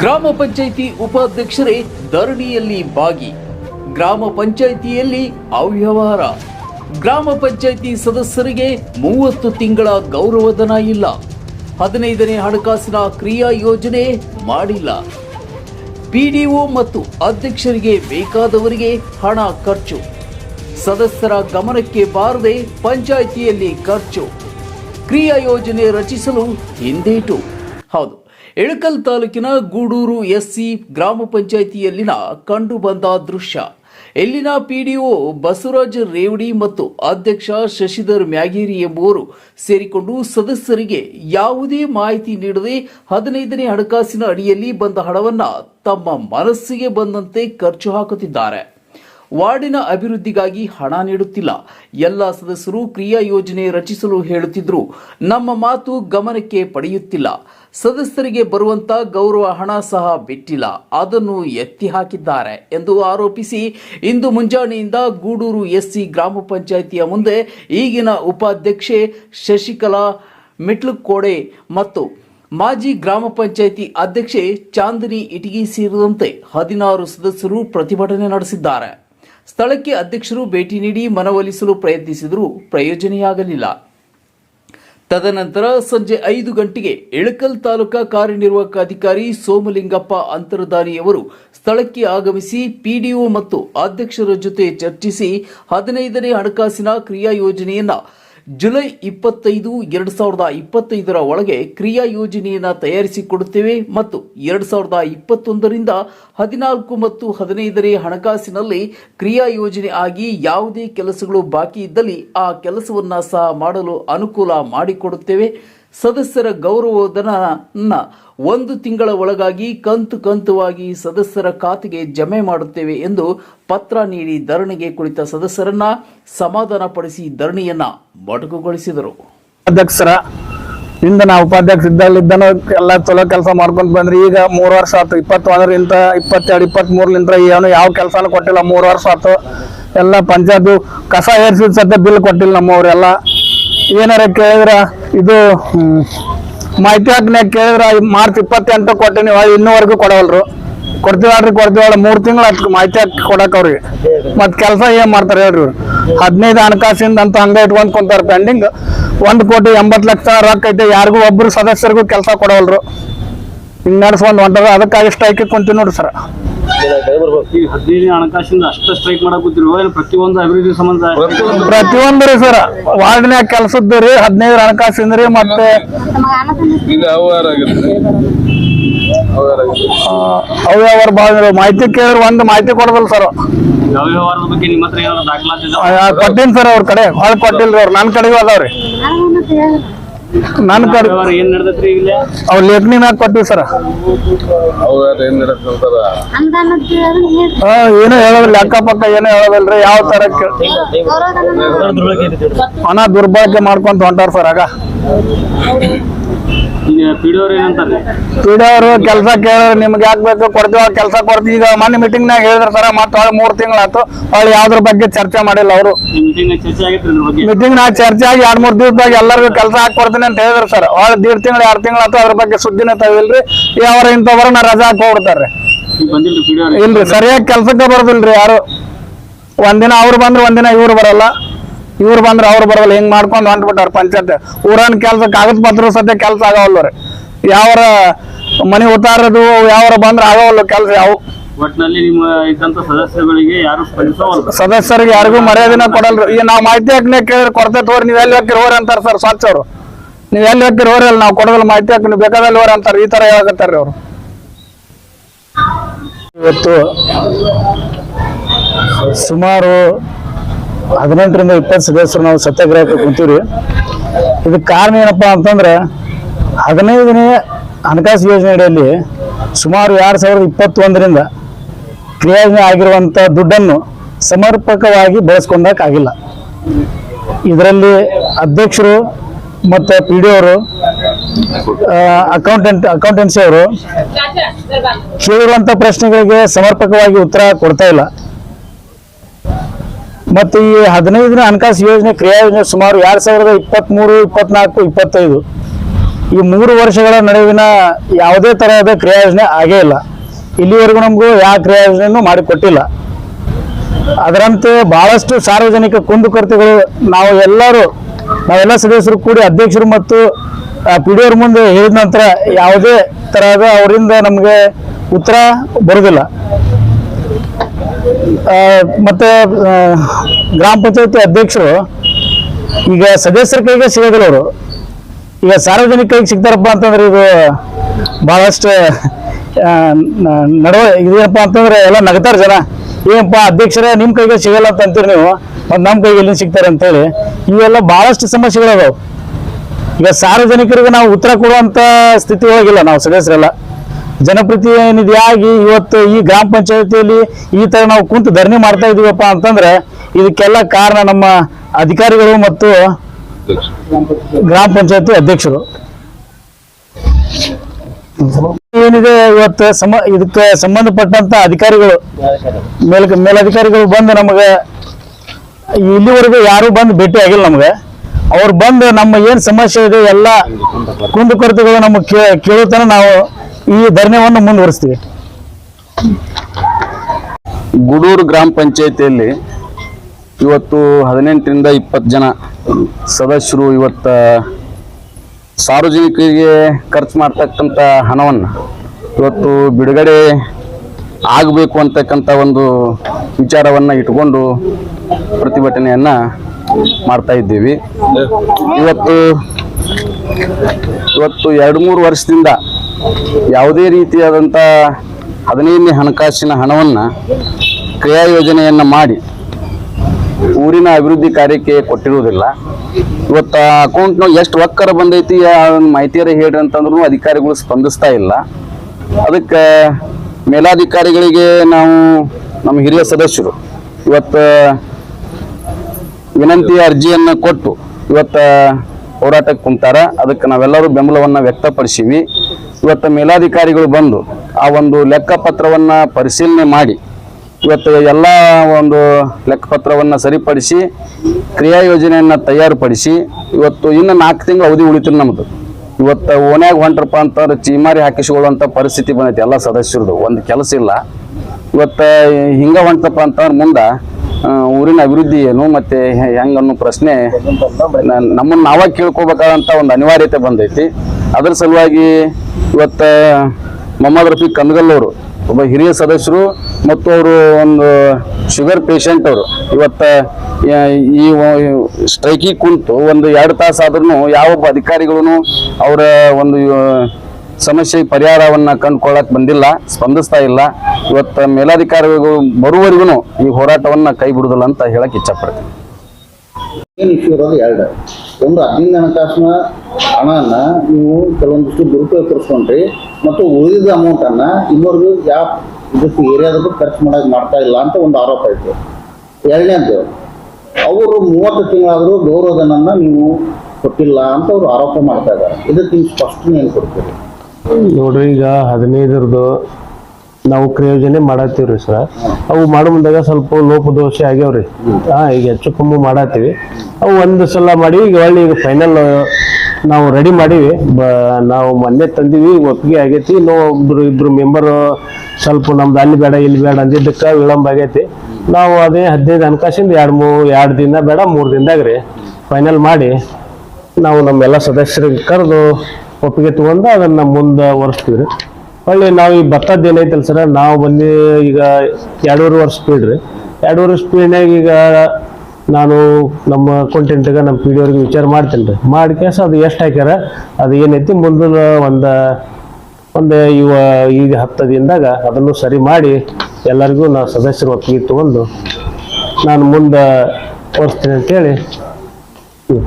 ಗ್ರಾಮ ಪಂಚಾಯಿತಿ ಉಪಾಧ್ಯಕ್ಷರೇ ಧರಣಿಯಲ್ಲಿ ಭಾಗಿ ಗ್ರಾಮ ಪಂಚಾಯಿತಿಯಲ್ಲಿ ಅವ್ಯವಹಾರ. ಗ್ರಾಮ ಪಂಚಾಯಿತಿ ಸದಸ್ಯರಿಗೆ ಮೂವತ್ತು ತಿಂಗಳ ಗೌರವಧನ ಇಲ್ಲ. ಹದಿನೈದನೇ ಹಣಕಾಸಿನ ಕ್ರಿಯಾ ಯೋಜನೆ ಮಾಡಿಲ್ಲ. ಪಿಡಿಒ ಮತ್ತು ಅಧ್ಯಕ್ಷರಿಗೆ ಬೇಕಾದವರಿಗೆ ಹಣ ಖರ್ಚು. ಸದಸ್ಯರ ಗಮನಕ್ಕೆ ಬಾರದೆ ಪಂಚಾಯಿತಿಯಲ್ಲಿ ಖರ್ಚು. ಕ್ರಿಯಾ ಯೋಜನೆ ರಚಿಸಲು ಹಿಂದೇಟು. ಹೌದು. ಇಳಕಲ್ ತಾಲೂಕಿನ ಗೂಡೂರು ಎಸ್ಸಿ ಗ್ರಾಮ ಪಂಚಾಯಿತಿಯಲ್ಲಿನ ಕಂಡು ಬಂದ ದೃಶ್ಯ. ಇಲ್ಲಿನ ಪಿಡಿಒ ಬಸವರಾಜ ರೇವಡಿ ಮತ್ತು ಅಧ್ಯಕ್ಷ ಶಶಿಧರ್ ಮ್ಯಾಗೇರಿ ಎಂಬುವರು ಸೇರಿಕೊಂಡು ಸದಸ್ಯರಿಗೆ ಯಾವುದೇ ಮಾಹಿತಿ ನೀಡದೆ ಹದಿನೈದನೇ ಹಣಕಾಸಿನ ಅಡಿಯಲ್ಲಿ ಬಂದ ಹಣವನ್ನ ತಮ್ಮ ಮನಸ್ಸಿಗೆ ಬಂದಂತೆ ಖರ್ಚು ಹಾಕುತ್ತಿದ್ದಾರೆ. ವಾರ್ಡಿನ ಅಭಿವೃದ್ಧಿಗಾಗಿ ಹಣ ನೀಡುತ್ತಿಲ್ಲ. ಎಲ್ಲ ಸದಸ್ಯರು ಕ್ರಿಯಾ ಯೋಜನೆ ರಚಿಸಲು ಹೇಳುತ್ತಿದ್ರು. ನಮ್ಮ ಮಾತು ಗಮನಕ್ಕೆ ಪಡೆಯುತ್ತಿಲ್ಲ. ಸದಸ್ಯರಿಗೆ ಬರುವಂತ ಗೌರವ ಹಣ ಸಹ ಬಿಟ್ಟಿಲ್ಲ. ಅದನ್ನು ಎತ್ತಿ ಹಾಕಿದ್ದಾರೆ ಎಂದು ಆರೋಪಿಸಿ ಇಂದು ಮುಂಜಾನೆಯಿಂದ ಗೂಡೂರು ಎಸ್ಸಿ ಗ್ರಾಮ ಪಂಚಾಯಿತಿಯ ಮುಂದೆ ಈಗಿನ ಉಪಾಧ್ಯಕ್ಷೆ ಶಶಿಕಲಾ ಮಿಟ್ಲುಕೋಡೆ ಮತ್ತು ಮಾಜಿ ಗ್ರಾಮ ಪಂಚಾಯಿತಿ ಅಧ್ಯಕ್ಷೆ ಚಾಂದಿನಿ ಇಟಗಿ ಸೇರಿದಂತೆ ಹದಿನಾರು ಸದಸ್ಯರು ಪ್ರತಿಭಟನೆ ನಡೆಸಿದ್ದಾರೆ. ಸ್ಥಳಕ್ಕೆ ಅಧ್ಯಕ್ಷರು ಭೇಟಿ ನೀಡಿ ಮನವೊಲಿಸಲು ಪ್ರಯತ್ನಿಸಿದರೂ ಪ್ರಯೋಜನೆಯಾಗಲಿಲ್ಲ. ತದನಂತರ ಸಂಜೆ ಐದು ಗಂಟೆಗೆ ಇಳಕಲ್ ತಾಲೂಕಾ ಕಾರ್ಯನಿರ್ವಾಹಕ ಅಧಿಕಾರಿ ಸೋಮಲಿಂಗಪ್ಪ ಅಂತರ್ದಾನಿಯವರು ಸ್ಥಳಕ್ಕೆ ಆಗಮಿಸಿ ಪಿಡಿಒ ಮತ್ತು ಅಧ್ಯಕ್ಷರ ಜೊತೆ ಚರ್ಚಿಸಿ ಹದಿನೈದನೇ ಹಣಕಾಸಿನ ಕ್ರಿಯಾ ಯೋಜನೆಯನ್ನ ಜುಲೈ ಇಪ್ಪತ್ತೈದು, ಎರಡು ಸಾವಿರದ ಇಪ್ಪತ್ತೈದರ ಒಳಗೆ ಕ್ರಿಯಾ ಯೋಜನೆಯನ್ನು ತಯಾರಿಸಿಕೊಡುತ್ತೇವೆ ಮತ್ತು ಎರಡು ಸಾವಿರದ ಇಪ್ಪತ್ತೊಂದರಿಂದ ಹದಿನಾಲ್ಕು ಮತ್ತು ಹದಿನೈದನೇ ಹಣಕಾಸಿನಲ್ಲಿ ಕ್ರಿಯಾ ಯೋಜನೆ ಆಗಿ ಯಾವುದೇ ಕೆಲಸಗಳು ಬಾಕಿ ಇದ್ದಲ್ಲಿ ಆ ಕೆಲಸವನ್ನು ಸಹ ಮಾಡಲು ಅನುಕೂಲ ಮಾಡಿಕೊಡುತ್ತೇವೆ. ಸದಸ್ಯರ ಗೌರವಧನ ಒಂದು ತಿಂಗಳ ಒಳಗಾಗಿ ಕಂತು ಕಂತುವಾಗಿ ಸದಸ್ಯರ ಖಾತೆಗೆ ಜಮೆ ಮಾಡುತ್ತೇವೆ ಎಂದು ಪತ್ರ ನೀಡಿ ಧರಣಿಗೆ ಕುಳಿತ ಸದಸ್ಯರನ್ನ ಸಮಾಧಾನಪಡಿಸಿ ಧರಣಿಯನ್ನ ಮೊಟಕುಗೊಳಿಸಿದರು ಅಧ್ಯಕ್ಷರ ಇಂದ ನಾವು ಉಪಾಧ್ಯಕ್ಷ ಇದ್ದಲ್ಲಿದ್ದನು ಎಲ್ಲ ಚಲೋ ಕೆಲಸ ಮಾಡ್ಕೊಂಡು ಬಂದ್ರಿ. ಈಗ ಮೂರು ವರ್ಷ ಆಯ್ತು ಇಪ್ಪತ್ತೊಂದರಿಂದ ಇಪ್ಪತ್ತೆರಡು ಇಪ್ಪತ್ತ್ ಮೂರಲಿಂದ ಏನು ಯಾವ ಕೆಲಸನೂ ಕೊಟ್ಟಿಲ್ಲ. ಮೂರು ವರ್ಷ ಆಯ್ತು ಎಲ್ಲ ಪಂಚಾಯತ್ ಕಸ ಏರ್ಸಿದ ಸದ್ಯ ಬಿಲ್ ಕೊಟ್ಟಿಲ್ಲ ನಮ್ಮವ್ರೆಲ್ಲ. ಏನಾರ ಕೇಳಿದ್ರ? ಇದು ಮಾಹಿತಿ ಹಾಕ್ನ್ಯಾಗ ಕೇಳಿದ್ರೆ ಮಾರ್ಚ್ ಇಪ್ಪತ್ತೆಂಟು ಕೊಟ್ಟೆ ಹೊಳ್ಳಿ ಇನ್ನೂವರೆಗೂ ಕೊಡವಲ್ರು. ಕೊಡ್ತೀವಲ್ರಿ ಕೊಡ್ತೀವಲ್ಲ ಮೂರು ತಿಂಗಳು ಅಷ್ಟು ಮಾಹಿತಿ ಹಾಕಿ ಕೊಡಕ್ಕೆ ಅವ್ರಿಗೆ. ಮತ್ತು ಕೆಲಸ ಏನು ಮಾಡ್ತಾರೆ ಹೇಳ್ರಿ ಹದಿನೈದು ಹಣಕಾಸಿಂದ ಅಂತ ಹಂಗೆ ಇಟ್ಕೊಂಡು ಕುಂತಾರೆ ಪೆಂಡಿಂಗ್. ಒಂದು ಕೋಟಿ ಎಂಬತ್ತು ಲಕ್ಷ ರೊಕ್ಕ ಐತೆ, ಯಾರಿಗೂ ಒಬ್ಬರು ಸದಸ್ಯರಿಗೂ ಕೆಲಸ ಕೊಡವಲ್ರು. ಹಿಂಗೆ ನಡೆಸ್ಕೊಂಡು ಹೊಂಟದ, ಅದಕ್ಕಾಗಿ ಸ್ಟ್ರೈಕ್ ಕುಂತೀವಿ ನೋಡ್ರಿ ಸರ್. ಈ ಹದಿನೈದು ಹಣಕಾಸಿಂದ ಅಷ್ಟ ಸ್ಟ್ರೈಕ್ ಮಾಡಕ್ ಕೂತಿರುವ ಏನು ಪ್ರತಿಯೊಂದು ಅಭಿವೃದ್ಧಿ ಸಂಬಂಧ? ಪ್ರತಿಯೊಂದು ರೀ ಸರ್. ವಾರ್ಡ್ನ್ಯಾಗ ಕೆಲ್ಸದ್ದು ರೀ ಹದಿನೈದು ಹಣಕಾಸಿಂದ ರೀ ಮತ್ತೆ ಇದು ಭಾಳ ಮಾಹಿತಿ ಕೇಳಿದ್ರೆ ಒಂದು ಮಾಹಿತಿ ಕೊಡದಲ್ ಸರ್. ಯಾವ ವ್ಯವಹಾರದ ಬಗ್ಗೆ ನಿಮ್ಮ ಹತ್ರ ಏನಾದ್ರು ದಾಖಲಾತಿ ಇದಾವ? ಕೊಟ್ಟಿನಿ ಸರ್ ಅವ್ರ ಕಡೆ. ಹೊಳ್ ಕೊಟ್ಟಿಲ್ರಿ ಅವ್ರು. ನನ್ನ ಕಡೆಗೂ ಅದಾವ್ರಿ. ನನ್ನ ಕಡೆ ವ್ಯವಹಾರ ಏನ್ ನಡೆದೈತ್ರಿ ಈಗಲೇ ಅವ್ರ ಲೇಖನಿ ಮ್ಯಾಗ ಕೊಟ್ಟಿವಿ ಸರ್. ಅವ್ಯವಹಾರ ಏನ್ ನಡೀತಂತಾರ ಹಾ ಏನೋ ಹೇಳೋದಿಲ್ಲ ಅಕ್ಕಪಕ್ಕ ಏನೋ ಹೇಳೋದಿಲ್ರಿ ಯಾವ ತರ ಹಣ ದುರ್ಬಳಕೆ ಮಾಡ್ಕೊಂತ ಹೊಂಟಾರ ಸರ್ ಆಗ. ಪಿಡಿಯೋರ್ ಏನಂತಾರೆ? ಕೆಲಸ ಕೇಳೋರು ನಿಮ್ಗೆ ಯಾಕೆ ಬೇಕು? ಕೊಡ್ತೀವಿ ಕೆಲಸ ಕೊಡ್ತೀವಿ. ಈಗ ಮೊನ್ನೆ ಮೀಟಿಂಗ್ನಾಗ ಹೇಳಿದ್ರು ಸರ ಮತ್ತೆ ಹೊಳ್ಳಿ ಮೂರು ತಿಂಗಳಾಯ್ತು. ಹೊಳ್ಳಿ ಯಾವ್ದ್ರ ಬಗ್ಗೆ ಚರ್ಚೆ ಮಾಡಿಲ್ಲ ಅವರು. ಮೀಟಿಂಗ್ ಮೀಟಿಂಗ್ ನಾಗ ಚರ್ಚೆ ಆಗಿ ಎರಡ್ ಮೂರ್ ದಿವಸದಾಗ ಎಲ್ಲರಿಗೂ ಕೆಲಸ ಹಾಕಿ ಕೊಡ್ತೀನಿ ಅಂತ ಹೇಳಿದ್ರು ಸರ್. ಹೊಳ್ಳಿ ದೀಡ್ ತಿಂಗಳು ಎರಡು ತಿಂಗಳಾಯ್ತು ಅದ್ರ ಬಗ್ಗೆ ಸುದ್ದಿನೇ ತಗಿಲ್ರಿ ಯಾವ ಇಂಥವ್ರ ನಾ ರಜಾ ಹಾಕಿ ಇಲ್ರಿ ಸರಿಯಾಗಿ ಕೆಲ್ಸಕ್ಕೆ ಬರೋದಿಲ್ರಿ ಯಾರು. ಒಂದಿನ ಅವ್ರು ಬಂದ್ರೆ ಒಂದಿನ ಇವ್ರು ಬರಲ್ಲ. ಇವ್ರು ಬಂದ್ರೆ ಅವ್ರು ಬರಲ್ಲ ಹಿಂಗ್ ಮಾಡ್ಕೊಂಡು ಹೊಂಟ್ಬಿಟ್ಟಾರ ಪಂಚಾಯತ್. ಊರನ್ ಕೆಲಸ ಕಾಗದ ಪತ್ರ ಸದ್ಯ ಕೆಲ್ಸ ಆಗವಲ್ಲ ರೀ. ಯಾವರ ಮನೆ ಉತ್ತಾರದು ಯಾವ್ರ ಬಂದ್ರೆ ಆಗವಲ್ಲ ಕೆಲಸ ಯಾವ. ಒಟ್ಟಿನಲ್ಲಿ ನಿಮ್ಮ ಇದ್ದಂತ ಸದಸ್ಯರುಗಳಿಗೆ ಯಾರು ಸ್ಪಂದಿಸೋವಲ್ಲ ಸದಸ್ಯರಿಗೆ ಯಾರಿಗೂ ಮರ್ಯಾದಿನ ಕೊಡಲ್ರಿ. ಈಗ ನಾವು ಮಾಹಿತಿ ಹಾಕಿ ಕೇಳಿದ್ರೆ ಕೊಡ್ತೈತೆ ತೋರಿ ನೀವು ಎಲ್ಲಿ ಹಾಕಿರಿ ಹೋರಿ ಅಂತಾರೆ ಸರ್ ಸ್ವಚ್ಛ ಅವರು. ನೀವು ಎಲ್ಲಿ ಹಾಕಿರಿ ಹೋರಿ ಅಲ್ಲಿ ನಾವು ಕೊಡೋದಿಲ್ಲ ಮಾಹಿತಿ ಹಾಕಿ ನೀವು ಬೇಕಾದಲ್ಲಿ ಹೋರಿ ಅಂತಾರೆ. ಈ ತರ ಹೇಳಕತ್ತಾರ್ರಿ ಅವರು. ಇವತ್ತು ಸುಮಾರು ಹದಿನೆಂಟರಿಂದ ಇಪ್ಪತ್ತು ಸದಸ್ಯರು ನಾವು ಸತ್ಯಾಗ್ರಹಕ್ಕೆ ಕುಂತೀವ್ರಿ. ಇದಕ್ಕೆ ಕಾರಣ ಏನಪ್ಪ ಅಂತಂದ್ರೆ, ಹದಿನೈದನೇ ಹಣಕಾಸು ಯೋಜನೆ ಅಡಿಯಲ್ಲಿ ಸುಮಾರು ಎರಡು ಸಾವಿರದ ಇಪ್ಪತ್ತೊಂದರಿಂದ ಕ್ರಿಯಾಜನೆ ಆಗಿರುವಂಥ ದುಡ್ಡನ್ನು ಸಮರ್ಪಕವಾಗಿ ಬಳಸ್ಕೊಂಡಕ್ಕಾಗಿಲ್ಲ ಇದರಲ್ಲಿ ಅಧ್ಯಕ್ಷರು ಮತ್ತು ಪಿ ಡಿ ಅವರು ಅಕೌಂಟೆಂಟ್ ಅಕೌಂಟೆನ್ಸಿ ಅವರು ಕೇಳಿರುವಂಥ ಪ್ರಶ್ನೆಗಳಿಗೆ ಸಮರ್ಪಕವಾಗಿ ಉತ್ತರ ಕೊಡ್ತಾ ಇಲ್ಲ. ಮತ್ತು ಈ ಹದಿನೈದನೇ ಹಣಕಾಸು ಯೋಜನೆ ಕ್ರಿಯಾ ಯೋಜನೆ ಸುಮಾರು ಎರಡು ಸಾವಿರದ ಇಪ್ಪತ್ತ್ಮೂರು ಇಪ್ಪತ್ನಾಲ್ಕು ಇಪ್ಪತ್ತೈದು. ಈ ಮೂರು ವರ್ಷಗಳ ನಡುವಿನ ಯಾವುದೇ ತರಹದ ಕ್ರಿಯಾಯೋಜನೆ ಆಗೇ ಇಲ್ಲ. ಇಲ್ಲಿವರೆಗೂ ನಮಗೂ ಯಾವ ಕ್ರಿಯಾಯೋಜನೆಯನ್ನು ಮಾಡಿಕೊಟ್ಟಿಲ್ಲ. ಅದರಂತೆ ಬಹಳಷ್ಟು ಸಾರ್ವಜನಿಕ ಕುಂದುಕೊರತೆಗಳು ನಾವು ಎಲ್ಲರೂ, ನಾವೆಲ್ಲ ಸದಸ್ಯರು ಕೂಡಿ, ಅಧ್ಯಕ್ಷರು ಮತ್ತು ಪಿ ಡಿ ಅವ್ರ ಮುಂದೆ ಹೇಳಿದ ನಂತರ ಯಾವುದೇ ತರಹದ ಅವರಿಂದ ನಮಗೆ ಉತ್ತರ ಬರುವುದಿಲ್ಲ. ಮತ್ತೆ ಗ್ರಾಮ ಪಂಚಾಯತಿ ಅಧ್ಯಕ್ಷರು, ಈಗ ಸದಸ್ಯರ ಕೈಗೆ ಸಿಗೋದಿಲ್ಲ ಅವರು. ಈಗ ಸಾರ್ವಜನಿಕ ಕೈಗೆ ಸಿಗ್ತಾರಪ್ಪ ಅಂತಂದ್ರೆ ಇದು ಬಹಳಷ್ಟು ನಡುವೆ ಇದೇನಪ್ಪ ಅಂತಂದ್ರೆ ಎಲ್ಲ ನಗತಾರ ಜನ. ಏನಪ್ಪ, ಅಧ್ಯಕ್ಷರೇ ನಿಮ್ಮ ಕೈಗೆ ಸಿಗಲ್ಲ ಅಂತ ಅಂತೀರಿ ನೀವು? ಮತ್ತು ನಮ್ಮ ಕೈಗೆ ಎಲ್ಲಿ ಸಿಗ್ತಾರೆ ಅಂತೇಳಿ. ಇವೆಲ್ಲ ಬಹಳಷ್ಟು ಸಮಸ್ಯೆಗಳದಾವು. ಈಗ ಸಾರ್ವಜನಿಕರಿಗೆ ನಾವು ಉತ್ತರ ಕೊಡುವಂತ ಸ್ಥಿತಿ ಹೋಗಿಲ್ಲ ನಾವು ಸದಸ್ಯರೆಲ್ಲ. ಜನಪ್ರತಿನಿಧಿಯಾಗಿ ಇವತ್ತು ಈ ಗ್ರಾಮ ಪಂಚಾಯತಿಯಲ್ಲಿ ಈ ತರ ನಾವು ಕುಂತು ಧರಣಿ ಮಾಡ್ತಾ ಇದೀವಪ್ಪ ಅಂತಂದ್ರೆ ಇದಕ್ಕೆಲ್ಲ ಕಾರಣ ನಮ್ಮ ಅಧಿಕಾರಿಗಳು ಮತ್ತು ಗ್ರಾಮ ಪಂಚಾಯತಿ ಅಧ್ಯಕ್ಷರು. ಏನಿದೆ ಇವತ್ತು ಸಮ, ಇದಕ್ಕೆ ಸಂಬಂಧಪಟ್ಟಂತ ಅಧಿಕಾರಿಗಳು, ಮೇಲ್, ಮೇಲಧಿಕಾರಿಗಳು ಬಂದು ನಮಗೆ, ಇಲ್ಲಿವರೆಗೂ ಯಾರು ಬಂದು ಭೇಟಿ ಆಗಿಲ್ಲ ನಮಗೆ. ಅವ್ರು ಬಂದು ನಮ್ಮ ಏನ್ ಸಮಸ್ಯೆ ಇದೆ ಎಲ್ಲ ಕುಂದುಕೊರತೆಗಳು ನಮಗೆ ಕೇಳುತ್ತಾನೆ ನಾವು ಈ ಧರ್ಮವನ್ನು ಮುಂದುವರಿಸ್ತೀವಿ. ಗುಡೂರು ಗ್ರಾಮ ಪಂಚಾಯತಿಯಲ್ಲಿ ಇವತ್ತು ಹದಿನೆಂಟರಿಂದ ಇಪ್ಪತ್ತು ಜನ ಸದಸ್ಯರು ಇವತ್ತ ಸಾರ್ವಜನಿಕರಿಗೆ ಖರ್ಚು ಮಾಡ್ತಕ್ಕಂಥ ಹಣವನ್ನು ಇವತ್ತು ಬಿಡುಗಡೆ ಆಗಬೇಕು ಅಂತಕ್ಕಂಥ ಒಂದು ವಿಚಾರವನ್ನು ಇಟ್ಕೊಂಡು ಪ್ರತಿಭಟನೆಯನ್ನು ಮಾಡ್ತಾ ಇದ್ದೀವಿ. ಇವತ್ತು ಇವತ್ತು ಎರಡು ಮೂರು ವರ್ಷದಿಂದ ಯಾವುದೇ ರೀತಿಯಾದಂಥ ಹದಿನೈದನೇ ಹಣಕಾಸಿನ ಹಣವನ್ನು ಕ್ರಿಯಾ ಯೋಜನೆಯನ್ನು ಮಾಡಿ ಊರಿನ ಅಭಿವೃದ್ಧಿ ಕಾರ್ಯಕ್ಕೆ ಕೊಟ್ಟಿರುವುದಿಲ್ಲ. ಇವತ್ತು ಅಕೌಂಟ್ನಾಗ ಎಷ್ಟು ಒಕ್ಕರ ಬಂದೈತಿ ಮಾಹಿತಿಯರ ಹೇಳ್ರಿ ಅಂತಂದ್ರೂ ಅಧಿಕಾರಿಗಳು ಸ್ಪಂದಿಸ್ತಾ ಇಲ್ಲ. ಅದಕ್ಕೆ ಮೇಲಾಧಿಕಾರಿಗಳಿಗೆ ನಾವು ನಮ್ಮ ಹಿರಿಯ ಸದಸ್ಯರು ಇವತ್ತು ವಿನಂತಿ ಅರ್ಜಿಯನ್ನು ಕೊಟ್ಟು ಇವತ್ತ ಹೋರಾಟಕ್ಕೆ ಕುಂತಾರ. ಅದಕ್ಕೆ ನಾವೆಲ್ಲರೂ ಬೆಂಬಲವನ್ನು ವ್ಯಕ್ತಪಡಿಸೀವಿ. ಇವತ್ತು ಮೇಲಾಧಿಕಾರಿಗಳು ಬಂದು ಆ ಒಂದು ಲೆಕ್ಕಪತ್ರವನ್ನು ಪರಿಶೀಲನೆ ಮಾಡಿ, ಇವತ್ತು ಎಲ್ಲ ಒಂದು ಲೆಕ್ಕಪತ್ರವನ್ನು ಸರಿಪಡಿಸಿ, ಕ್ರಿಯಾ ಯೋಜನೆಯನ್ನು ತಯಾರುಪಡಿಸಿ, ಇವತ್ತು ಇನ್ನು ನಾಲ್ಕು ತಿಂಗಳು ಅವಧಿ ಉಳಿತು ನಮ್ಮದು ಇವತ್ತು ಓನ್ಯಾಗ ಹೊಂಟ್ರಪ್ಪ ಅಂತಂದ್ರೆ ಚೀಮಾರಿ ಹಾಕಿಸಿಕೊಳ್ಳುವಂಥ ಪರಿಸ್ಥಿತಿ ಬಂದೈತಿ ಎಲ್ಲ ಸದಸ್ಯರದು. ಒಂದು ಕೆಲಸ ಇಲ್ಲ. ಇವತ್ತು ಹಿಂಗ ಹೊಂಟಪ್ಪ ಅಂತಂದ್ರೆ ಮುಂದೆ ಊರಿನ ಅಭಿವೃದ್ಧಿ ಏನು ಮತ್ತೆ ಹೆಂಗ ಅನ್ನೋ ಪ್ರಶ್ನೆ ನಮ್ಮನ್ನ ನಾವ ಕೇಳ್ಕೊಬೇಕಾದಂತ ಒಂದು ಅನಿವಾರ್ಯತೆ ಬಂದೈತಿ. ಅದ್ರ ಸಲುವಾಗಿ ಇವತ್ತ ಮೊಹಮ್ಮದ್ ರಫಿ ಕಂದಗಲ್ ಅವರು, ಒಬ್ಬ ಹಿರಿಯ ಸದಸ್ಯರು ಮತ್ತು ಅವರು ಒಂದು ಶುಗರ್ ಪೇಷಂಟ್ ಅವರು. ಇವತ್ತ ಈ ಸ್ಟ್ರೈಕಿಗೆ ಕುಂತು ಒಂದು ಎರಡು ತಾಸು ಆದ್ರೂ ಯಾವೊಬ್ಬ ಅಧಿಕಾರಿಗಳು ಅವರ ಒಂದು ಆ, ಪರಿಹಾರವನ್ನು ಪರಿಹಾರವನ್ನ ಕಂಡುಕೊಳ್ಳಕ್ ಬಂದಿಲ್ಲ ಸ್ಪಂದಿಸ್ತಾ ಇಲ್ಲ. ಇವತ್ತು ಮೇಲಾಧಿಕಾರಿಗಳು ಬರುವವರೆಗೂ ಈ ಹೋರಾಟವನ್ನ ಕೈ ಬಿಡುದಿಲ್ಲ ಅಂತ ಹೇಳಕ್ಕೆ ಇಚ್ಛಪಡ್ತೀನಿ. ಏನು ಇಶ್ಯೂ ಇರೋದು? ಎರಡು. ಒಂದು ಹದಿನೈದು ಹಣಕಾಸಿನ ಹಣನ ನೀವು ಕೆಲವೊಂದಿಷ್ಟು ದುರುಪಯೋಗಪಡಿಸ್ಕೊಂಡ್ರಿ ಮತ್ತು ಉಳಿದ ಅಮೌಂಟನ್ನು ಇನ್ನೊರ್ಗು ಯಾವ ಇದಕ್ಕೆ ಏರಿಯಾದಕ್ಕೂ ಖರ್ಚು ಮಾಡಕ್ಕೆ ಮಾಡ್ತಾ ಇಲ್ಲ ಅಂತ ಒಂದು ಆರೋಪ ಐತೆ ಎರಡನೇದು ಅವರು ಮೂವತ್ತು ತಿಂಗಳಾದರೂ ಗೌರವಧನನ್ನು ನೀವು ಕೊಟ್ಟಿಲ್ಲ ಅಂತ ಅವರು ಆರೋಪ ಮಾಡ್ತಾ ಇದ್ದಾರೆ. ಇದಕ್ಕೆ ನೀವು ಸ್ಪಷ್ಟನೆ ಕೊಡ್ತೀರಿ ನೋಡ್ರಿ, ಈಗ ಹದಿನೈದರದು ನಾವು ಕ್ರಿಯೋಜನೆ ಮಾಡತ್ತೀವ್ರಿ ಸರ್. ಅವು ಮಾಡೋ ಮುಂದಾಗ ಸ್ವಲ್ಪ ಲೋಪದೋಷ ಆಗ್ಯಾವ್ರಿ. ಹಾ, ಈಗ ಹೆಚ್ಚು ಕಮ್ಮಿ ಮಾಡತ್ತೀವಿ. ಅವು ಒಂದು ಸಲ ಮಾಡಿ ಈಗ ಒಳ್ಳೆ ಈಗ ಫೈನಲ್ ನಾವು ರೆಡಿ ಮಾಡೀವಿ. ಬ, ನಾವು ಮೊನ್ನೆ ತಂದೀವಿ, ಒಪ್ಪಿಗೆ ಆಗೈತಿ. ಇನ್ನೂ ಒಬ್ರು ಇಬ್ರು ಮೆಂಬರ್ ಸ್ವಲ್ಪ ನಮ್ದು ಅಲ್ಲಿ ಬೇಡ, ಇಲ್ಲಿ ಬೇಡ ಅಂದಿದ್ದಕ್ಕೆ ವಿಳಂಬ ಆಗೈತಿ. ನಾವು ಅದೇ ಹದಿನೈದು ಹಣಕಾಸಿಂದ ಎರಡು ಮೂ, ಎರಡು ದಿನ ಬೇಡ, ಮೂರು ದಿನದಾಗ ರೀ ಫೈನಲ್ ಮಾಡಿ ನಾವು ನಮ್ಮೆಲ್ಲ ಸದಸ್ಯರಿಗೆ ಕರೆದು ಒಪ್ಪಿಗೆ ತಗೊಂಡು ಅದನ್ನ ಮುಂದೆ ಒರೆಸ್ತೀವಿ ಹೊಳ್ಳಿ ನಾವು ಈ ಭತ್ತದ ಏನೈತಲ್ಲ ಸರ, ನಾವು ಬಂದು ಈಗ ಎರಡೂವರೆ ವರ್ಷ ಸ್ಪೀಡ್ ರೀ. ಎರಡೂವರೆ ಸ್ಪೀಡ್ನಾಗ ಈಗ ನಾನು ನಮ್ಮ ಅಕೌಂಟೆಂಟ್ಗೆ ನಮ್ಮ ಪಿ ಡಿ ಅವ್ರಿಗೆ ವಿಚಾರ ಮಾಡ್ತೀನಿ ರೀ. ಮಾಡಿ ಕೇಸ ಅದು ಎಷ್ಟು ಹಾಕ್ಯಾರ, ಅದು ಏನೈತಿ ಮುಂದಿನ ಒಂದು ಒಂದು ಇವ ಈಗ ಹತ್ತು ದಿನದಾಗ ಅದನ್ನು ಸರಿ ಮಾಡಿ ಎಲ್ಲರಿಗೂ ನಾವು ಸದಸ್ಯರು ಒಪ್ಪಿಗೆ ತಗೊಂಡು ನಾನು ಮುಂದೆ ಒರೆಸ್ತೀನಿ ಅಂತೇಳಿ. ಹ್ಮ್.